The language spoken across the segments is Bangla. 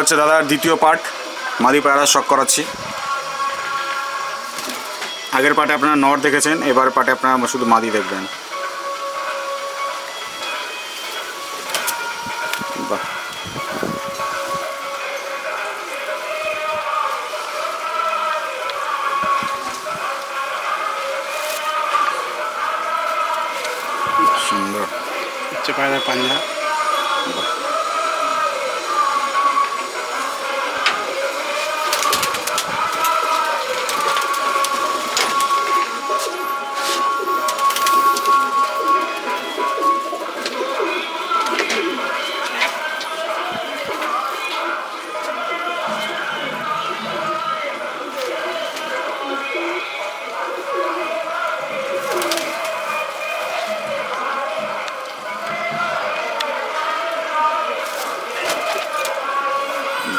হচ্ছে দাদার দ্বিতীয় পার্ট। মাদি পায়রা শখ করাচ্ছি। আগের পার্টে আপনারা নর দেখেছেন এবার পার্টে আপনারা শুধু মাদি দেখবেন। বাহ। সুন্দর। পায়রার পাঞ্জা। বাহ।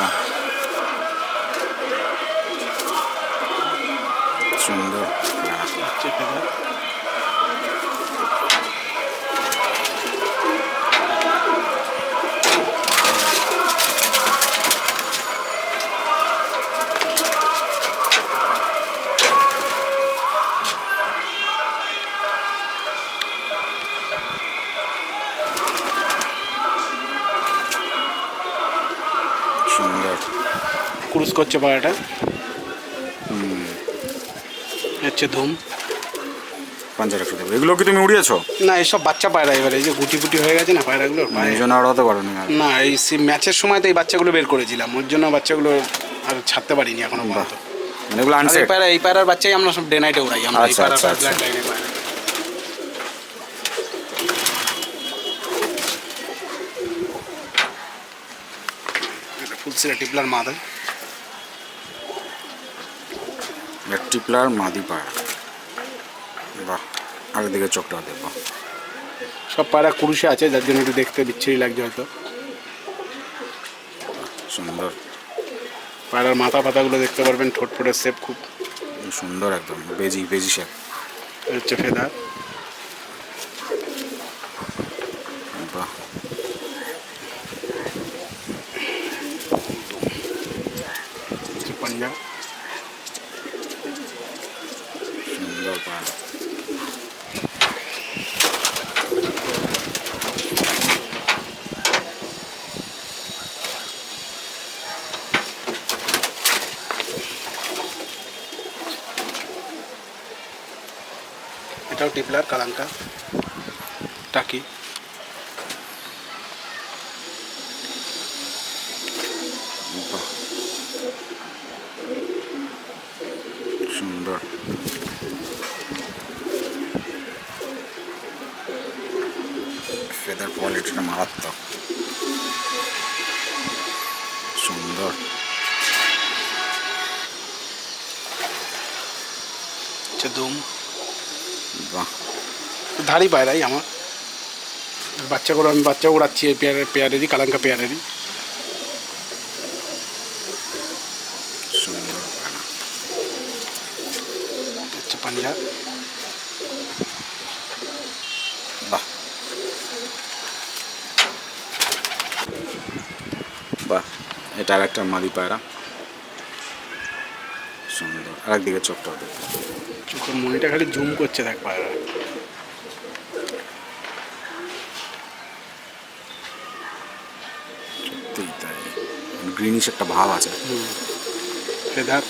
ফেদার সুন্দর। ক্রুজ করছে পায়রাটা হচ্ছে ধুম পাঞ্জারা একটু দেবো এগুলো কি তুমি উড়িয়েছো না এসব বাচ্চা পায়রা এবারে এই যে গুটি গুটি হয়ে গেছে না পায়রাগুলোর এই জন্য আর হতে পারো না না এই ম্যাচের সময় তো এই বাচ্চাগুলো বের করেছিলাম ওর জন্য বাচ্চাগুলো আর ছাড়তে পারিনি এখনও পর্যন্ত মানে এগুলো আনসেট পায়রা এই পায়রার বাচ্চাই আমরা সব ডে নাইটে উড়াই আমরা এই পায়রা। ব্ল্যাক লাইনের পায়রা ফুলসিরা টিপলার মাদা টিপলার মাদি পায়রা বাহ আগের দিকে চোখটা দেখব। সব পায়রা কুরুষে আছে যার জন্য একটু দেখতে বিচ্ছিরি লাগছে হয়তো। সুন্দর। পায়রার মাথা পাতাগুলো দেখতে পারবেন ঠোঁট ফোটের শেপ খুব। সুন্দর একদম বেজি বেজি শেপ হচ্ছে ফেদার বাহ হচ্ছে পাঞ্জাব সুন্দর পায়রা এটাও টিপলার কালাঙ্কা টাকি বাহ সুন্দর ফেদার কোয়ালিটিটা মারাত্মক ধাড়ি পায়রাই আমার। বাচ্চাগুলো আমি বাচ্চা উড়াচ্ছি এই পেয়ারের পেয়ারেরই কালাঙ্কা পেয়ারেরই। হচ্ছে পাঞ্জাব। বাহ। বাহ এটা আর একটা মাদি পায়রা। সুন্দর। আর একদিকে চোখটাও দেখো। চোখের মনিটা খালি জুম করছে দেখ পায়রা সত্যিই তাই। গ্রিনিশ একটা ভাব আছে। ফেদার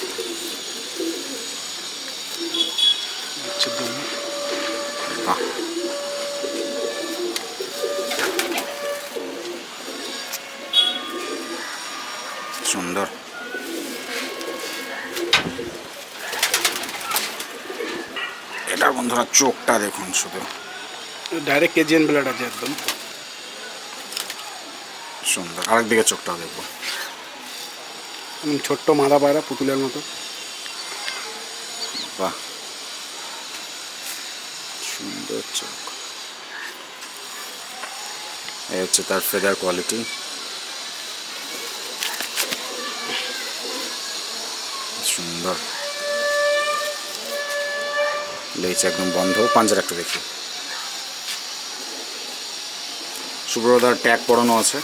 সুন্দর। এটা বন্ধুরা চোখটা দেখুন শুধু। ডাইরেক্ট কেজিএন ব্লাড আছে একদম। সুন্দর। আরেকদিকে চোখটাও দেখব। ছোট্ট মাদা পায়রা পুতুলের মতো। বাহ। সুন্দর চোখ। এই হচ্ছে তার ফেদার কোয়ালিটি সুন্দর। লেজ একদম বন্ধ। পাঞ্জার একটু দেখি। সুব্রতার ট্যাগ পরানো আছে।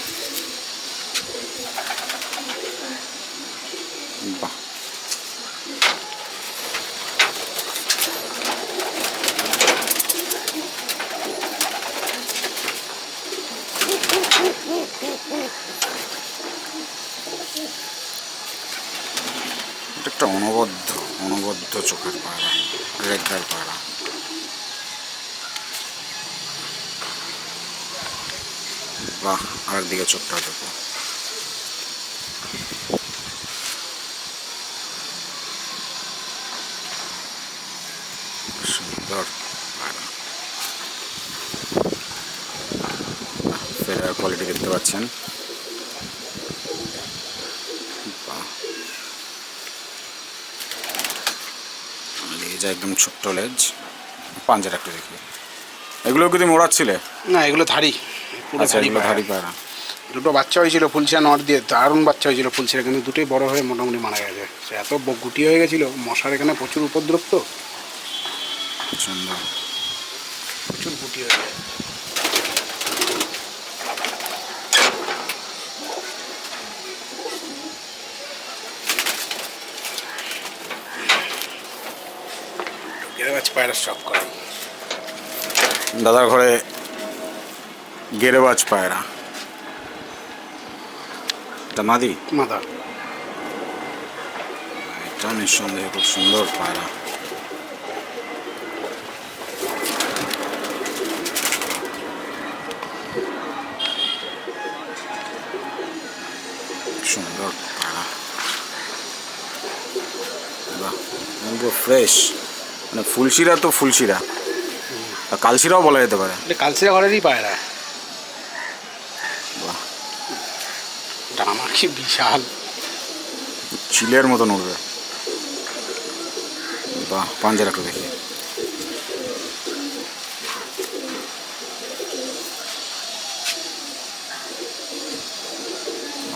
এটা একটা অনবদ্য অনবদ্য চোখের পাড়া রেগার পাড়া বাহ আর দিকে চোখটা দেবো পাচ্ছেন। লেজ একদম ছোট্ট লেজ। পাঞ্জার একটু দেখি। এগুলো কি তুমি ওড়াচ্ছিলে? না এগুলো ধাড়ি। পুরো আচ্ছা ধাড়ি ধাড়ি পায়রা। দুটো বাচ্চা হয়েছিল ফুলছিয়া নট দিয়ে। দারুণ বাচ্চা হয়েছিল ফুলছিয়া কিন্তু দুটোই বড় হয়ে মোটামুটি মারা গেছে। সে এত গুটি হয়ে গেছিল মশার এখানে প্রচুর উপদ্রব তো। প্রচুর গুটি হয়ে যায় গেরাবাজ পায়রা স্টক করা। দাদার ঘরে গেরেবাজ পায়রা। এটা মাদি? মাথা এটা নিঃসন্দেহে খুব সুন্দর পায়রা। সুন্দর পায়রা। বাহ ফ্রেশ মানে ফুলশিরা তো ফুলশিরা। আর কালশিরাও বলা যেতে পারে। এটা কালচিরা ঘরেরই পায়রা। বাহ। ডানা কি বিশাল। চিলের মতন উঠবে বাহ পাঞ্জার একটু দেখি।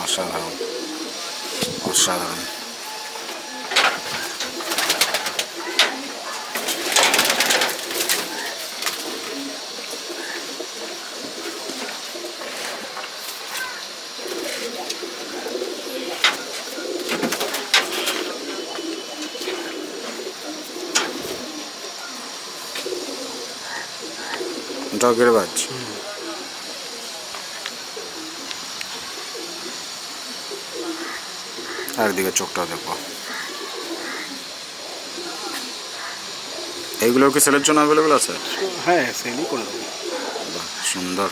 অসাধারণ। অসাধারণ। এটাও কেড়ে বাজ। একদিকে চোখটাও দেখব। এইগুলো কি সেলের জন্য অ্যাভেলেবেল আছে? হ্যাঁ সেলই করে দেবো। সুন্দর।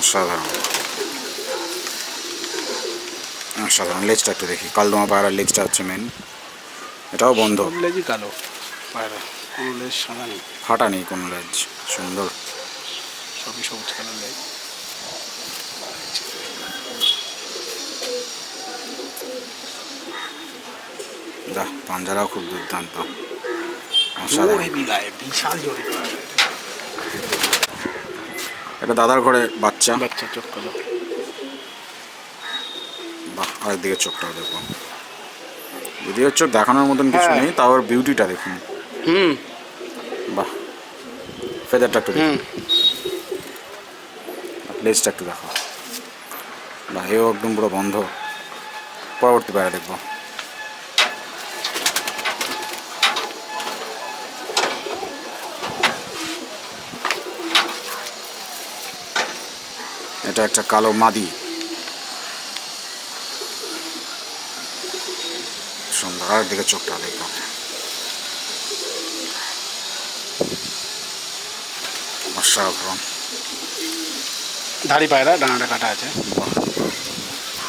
অসাধারণ। অসাধারণ। লেজটা একটু দেখি। কালদমা পায়রার লেজটা হচ্ছে মেন এটাও বন্ধ। লেজই কালো। কোনো লেজ সাদা নেই? ফাটা নেই কোনো লেজ সুন্দর। সবই সবুজ কালার লেজ। বাহ পাঞ্জারাও খুব দুর্দান্ত। বিশাল জোরে এটা দাদার ঘরে বাচ্চা। বাচ্চা চোখ কালো। বাহ আরেক দিকে চোখটাও দেখো যদিও চোখ দেখানোর মতন কিছু হ্যাঁ। নেই তাও বিউটিটা দেখুন। হুম। বাহ। ফেদারটা একটু হুম। লেজটা একটু দেখো। বাহ এও একদম পুরো বন্ধ। পরবর্তী পায়রা দেখব। এটা একটা কালো মাদি। সুন্দর আর দিকে চোখটা দেখো অসাধারণ দাড়ি পায়রা ডানাটা কাটা আছে।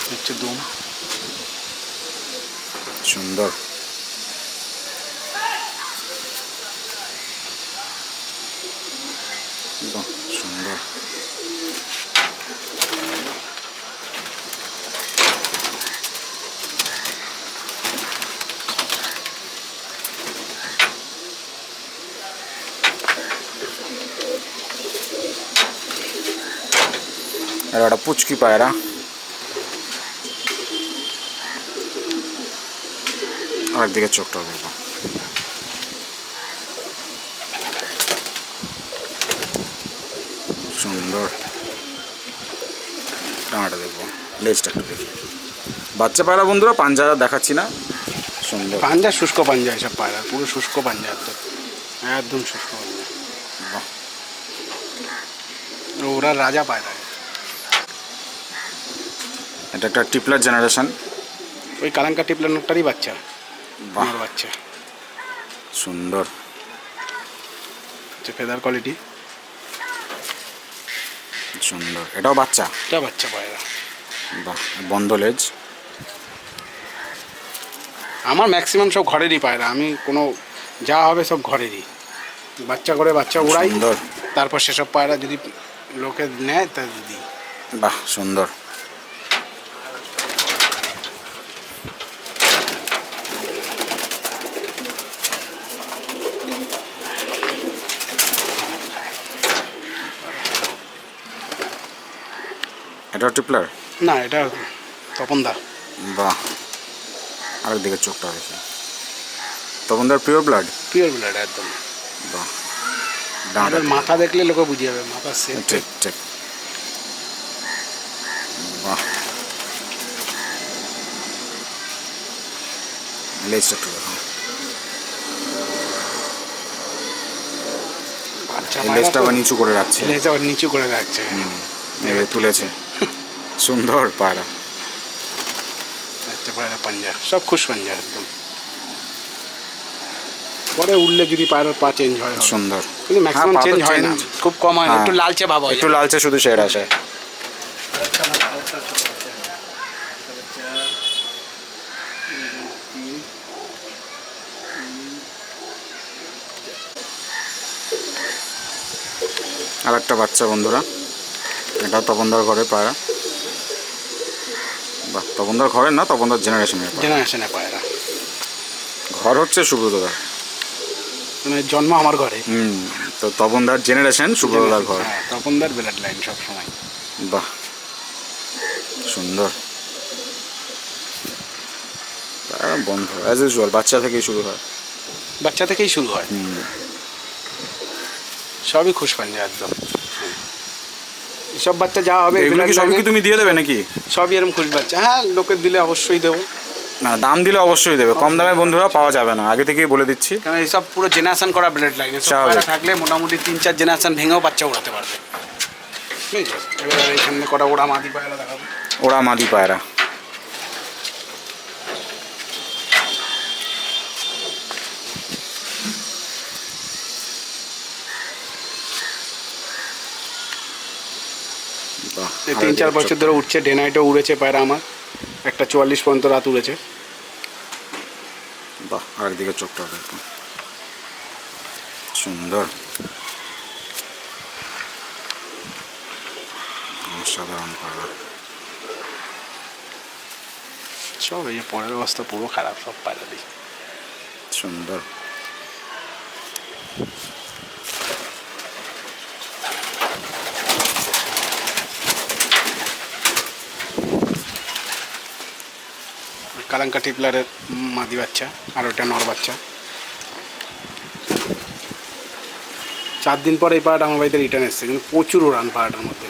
হচ্ছে দুম। সুন্দর বাহ, সুন্দর একটা পুচকি পায়রা। আর দিকে চোখটা দেখব। সুন্দর। ডানাটা দেখব। লেজটা একটু দেখি। বাচ্চা পায়রা বন্ধুরা পাঞ্জারা দেখাচ্ছি না। সুন্দর। পাঞ্জা শুষ্ক পাঞ্জা এসব পায়রা। পুরো শুষ্ক পাঞ্জা একদম। একদম শুষ্ক পাঞ্জা। ওরা রাজা পায়রা। এটা একটা টিপলার জেনারেশন ওই কালাঙ্কা টিপলানোরটারই বাচ্চা। বাহ। আমার বাচ্চা। সুন্দর। হচ্ছে ফেদার কোয়ালিটি সুন্দর। এটাও বাচ্চা? এটা বাচ্চা পায়রা। বাহ বন্ধ লেজ। আমার ম্যাক্সিমাম সব ঘরেরই পায়রা। আমি কোনো যা হবে সব ঘরেরই। বাচ্চা করে বাচ্চা উড়াই তারপর সেসব পায়রা যদি লোকে নেয় তা দিই। বাহ সুন্দর। এটা টিপলার? না এটা তপনদা। বাহ। আরেক দিকে চোখটা দেখি। তখন তার পিওর ব্লাড পিওর ব্লাড একদম। বাহ। আর মাথা দেখলে লোকে বুঝে যাবে মাথা সেট ঠিক ঠিক। বাহ। লেজটা একটু দেখো। লেজটা আবার নিচু করে রাখছে। লেজ আবার নিচু করে রাখছে। তুলেছে। সুন্দর পায়রা পায়রা পাঞ্জা সব খুশ পাঞ্জা একদম পরে উঠলে যদি পায়রার পা চেঞ্জ হয় সুন্দর কিন্তু ম্যাক্সিমাম চেঞ্জ হয় না খুব কম হয়। একটু লালচে ভাব হয় একটু লালচে শুধু শেড আছে আর একটা বাচ্চা বন্ধুরা। এটা তপনদার ঘরে পায়রা বাহ তপনদার ঘরের না তপনদার জেনারেশনের জেনারেশনে পায়রা। ঘর হচ্ছে সুব্রতদার। মানে জন্ম আমার ঘরে। হুম তো তপনদার জেনারেশন সুব্রতদার ঘর। হ্যাঁ তপনদার ব্লাড লাইন সব সময় বাহ সুন্দর। বন্ধ অ্যাজ ইউজুয়াল বাচ্চা থেকেই শুরু হয়। বাচ্চা থেকেই শুরু হয়। হুম, সবই খুশ পাঞ্জা একদম। সব বাচ্চা যা হবে এগুলো কি তুমি দিয়ে দেবে নাকি? সবই এরকম খুশ বাচ্চা। হ্যাঁ লোকের দিলে অবশ্যই দেবো। না দাম দিলে অবশ্যই দেবে। কম দামে বন্ধুরা পাওয়া যাবে না। আগে থেকেই বলে দিচ্ছি। কারণ এইসব পুরো জেনারেশন করা ব্লেড লাগে। থাকলে মোটামুটি তিন চার জেনারেশন ভেঙেও বাচ্চা উড়াতে পারবে। এবার এখানে কটা ওড়া মাদি পায়রা দেখাবো। ওরা মাদি পায়রা। তিন চার বছর ধরে উঠছে ডে নাইটও উড়েছে পায়রা আমার। একটা চুয়াল্লিশ পর্যন্ত রাত উড়েছে। বাহ আর দিকে চোখটা সুন্দর। অসাধারণ পায়রা। সব এই পরের অবস্থা পুরো খারাপ সব পায়রা দিই সুন্দর। কালাঙ্কা টিপলারের মাদি বাচ্চা আর ওটা নর বাচ্চা। চার দিন পর এই পাড়াটা আমার বাড়িতে রিটার্ন এসছে কিন্তু প্রচুর ওড়ান পাড়াটার মধ্যে।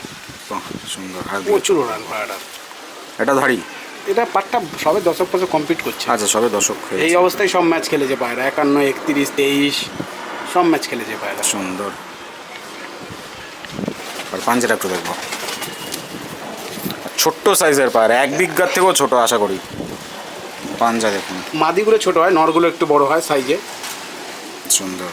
সুন্দর প্রচুর ওড়ান পাড়াটা। এটা ধরি এটা পাটটা সবে দশক বছর কমপ্লিট করছে। আচ্ছা সবে দশক এই অবস্থায় সব ম্যাচ খেলেছে পায়রা একান্ন একত্রিশ তেইশ সব ম্যাচ খেলেছে পায়রা। সুন্দর। আর পাঞ্জাটা একটু দেখব। ছোট্ট সাইজের পায়রা এক বিঘার থেকেও ছোট আশা করি। পাঞ্জা দেখুন। মাদিগুলো ছোট হয় নরগুলো একটু বড় হয় সাইজে। সুন্দর।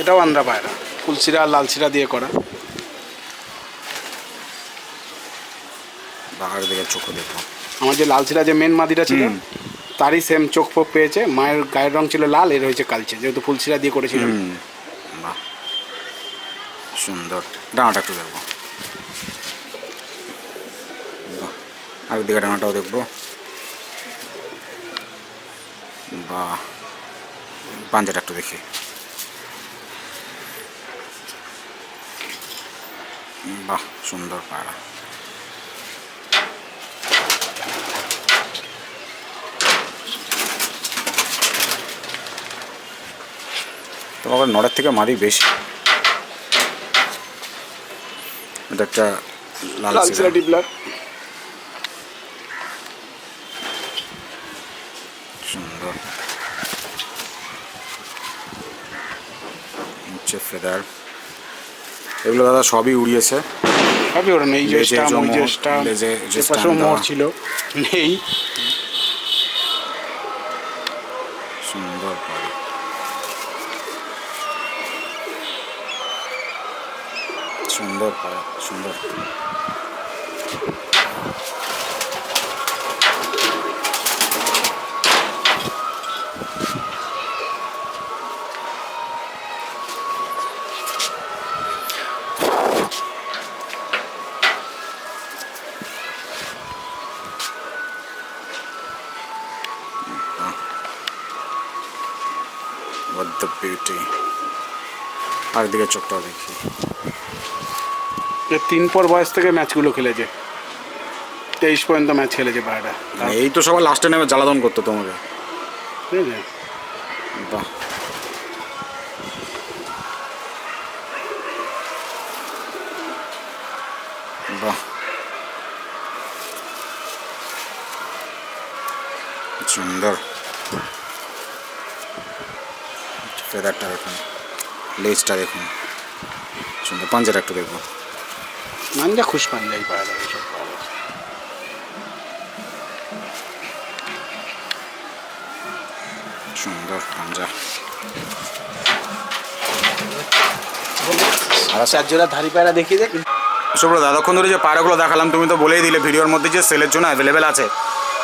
এটাও আন্দ্রা পায়রা ফুলসিরা আর লালসিরা দিয়ে করা। বাহার দিকে চোখ দেখো আমার যে লালসিরা যে মেন মাদিটা ছিল। তারই সেম চোখ ফোক পেয়েছে, মায়ের গায়ের রং ছিল লাল, এর হয়েছে কালচে, যেহেতু ফুলসিরা দিয়ে বাহ। সুন্দর। ডানাটা একটু দেখব। আর দিকে ডানাটাও দেখব। বাহ। পাঞ্জাটা একটু দেখি। বাহ, সুন্দর পায়রা। তোমার নড়ার থেকে মারি বেশি। এটা একটা সুন্দর। এগুলো দাদা সবই উড়িয়েছে। সবই ওড়ানো এই ছিল নেই। Beauty আর দিকে চোখটাও দেখি। তিন পর বয়স থেকে ম্যাচগুলো খেলেছে। তেইশ পর্যন্ত ম্যাচ খেলেছে পায়রাটা মানে এই তো সবাই লাস্টে নেমে জ্বালাতন করতো তোমাকে। ঠিক আছে। বাহ। বাহ। সুন্দর। ফেদারটা দেখুন লেজটা দেখুন। সুন্দর পাঞ্জাটা একটু দেখব। মানজা খুশ যায় পায়রা এইসব সুন্দর পাঞ্জা। আর চার জোড়া ধারি পায়রা দেখিয়ে দেখ সুব্রত এতক্ষণ ধরে যে পায়রাগুলো দেখালাম তুমি তো বলেই দিলে ভিডিওর মধ্যে যে সেলের জন্য অ্যাভেলেবেল আছে।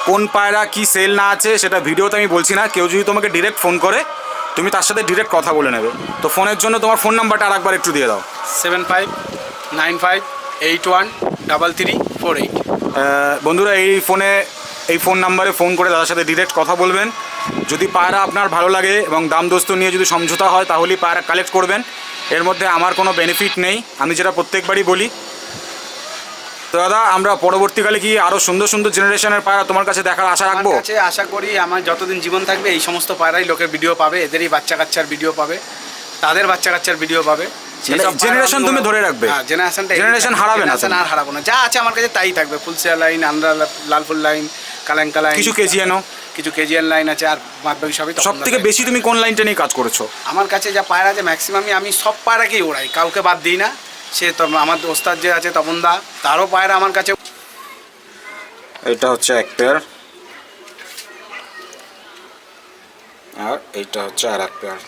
কোন পায়রা কি সেল না আছে সেটা ভিডিওতে আমি বলছি না। কেউ যদি তোমাকে ডিরেক্ট ফোন করে তুমি তার সাথে ডিরেক্ট কথা বলে নেবে। তো ফোনের জন্য তোমার ফোন নাম্বারটা আর একবার একটু দিয়ে দাও। Seven five nine five eight one double three four eight বন্ধুরা এই ফোনে এই ফোন নাম্বারে ফোন করে দাদার সাথে ডিরেক্ট কথা বলবেন। যদি পায়রা আপনার ভালো লাগে এবং দাম দোস্ত নিয়ে যদি সমঝোতা হয় তাহলেই পায়রা কালেক্ট করবেন। এর মধ্যে আমার কোনো বেনিফিট নেই। আমি যেটা প্রত্যেকবারই বলি তো দাদা আমরা পরবর্তীকালে কি আরও সুন্দর সুন্দর জেনারেশনের পায়রা তোমার কাছে দেখার আশা রাখব? কাছে আশা করি আমার যতদিন জীবন থাকবে এই সমস্ত পায়রাই লোকের ভিডিও পাবে এদেরই বাচ্চা কাচ্চার ভিডিও পাবে তাদের বাচ্চা কাচ্চার ভিডিও পাবে। সেই মানে তুমি ধরে রাখবে? হ্যাঁ জেনারেশনটা Generation হারাবে না আর হারাবো না। যা আছে আমার কাছে তাই থাকবে। ফুলসিয়া লাইন আন্দ্রা লালফুল লাইন কালাঙ্কা লাইন কিছু কেজিএনও কিছু কেজিএন লাইন আছে আর বাদ বাকি সবই সব থেকে বেশি তুমি কোন লাইনটা নিয়ে কাজ করেছ? আমার কাছে যা পায়রা আছে ম্যাক্সিমামই আমি সব পায়রাকেই ওড়াই কাউকে বাদ দিই না। সে আমার ওস্তাদ যে আছে তপন দা, তারও পায়রা আমার কাছে এটা হচ্ছে এক পেয়ার আর এইটা হচ্ছে আর এক পেয়ার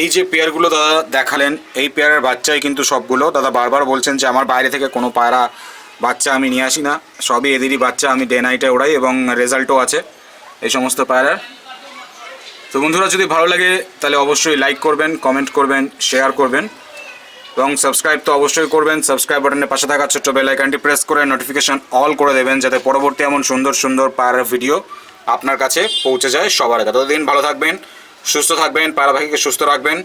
এই যে পেয়ারগুলো দাদা দেখালেন, এই পেয়ারের বাচ্চাই কিন্তু সবগুলো। দাদা বারবার বলছেন যে আমার বাইরে থেকে কোনো পায়রা বাচ্চা আমি নিয়ে আসি না। সবই এদেরই বাচ্চা, আমি ডে নাইটে ওড়াই এবং রেজাল্টও আছে এই সমস্ত পায়রার। তো বন্ধুরা, যদি ভালো লাগে, তাহলে অবশ্যই লাইক করবেন কমেন্ট করবেন শেয়ার করবেন। এবং সাবস্ক্রাইব তো অবশ্যই করবেন সাবস্ক্রাইব বাটনের পাশে থাকা ছোট্ট বেল আইকনটি প্রেস করে নোটিফিকেশান অল করে দেবেন, যাতে পরবর্তী এমন সুন্দর সুন্দর পায়রার ভিডিও আপনার কাছে পৌঁছে যায় সবার আগে। ততদিন ভালো থাকবেন, সুস্থ থাকবেন পায়রা সুস্থ রাখবেন।